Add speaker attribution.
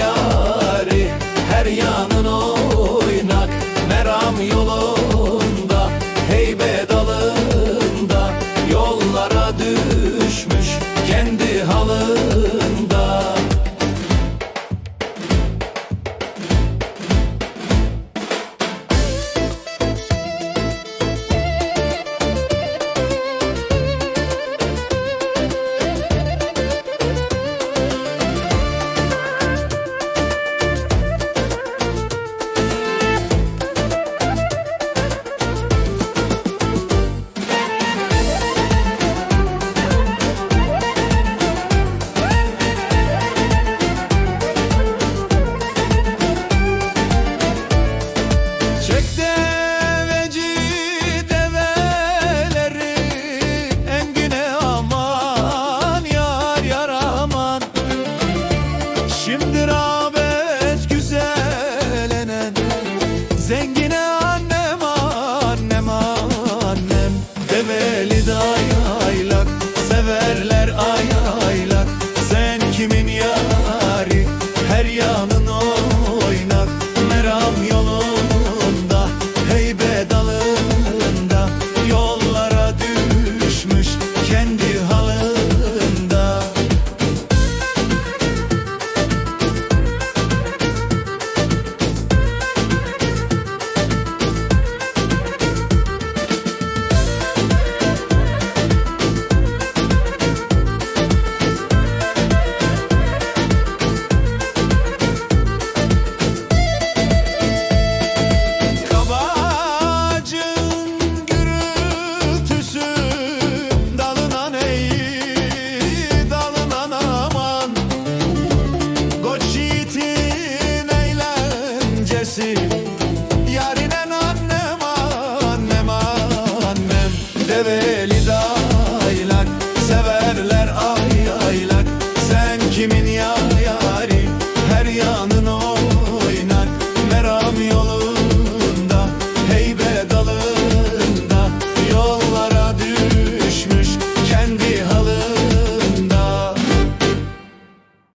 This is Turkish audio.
Speaker 1: yari her yanın Develi'de aylak Severler ay aylak. Sen kimin ya ya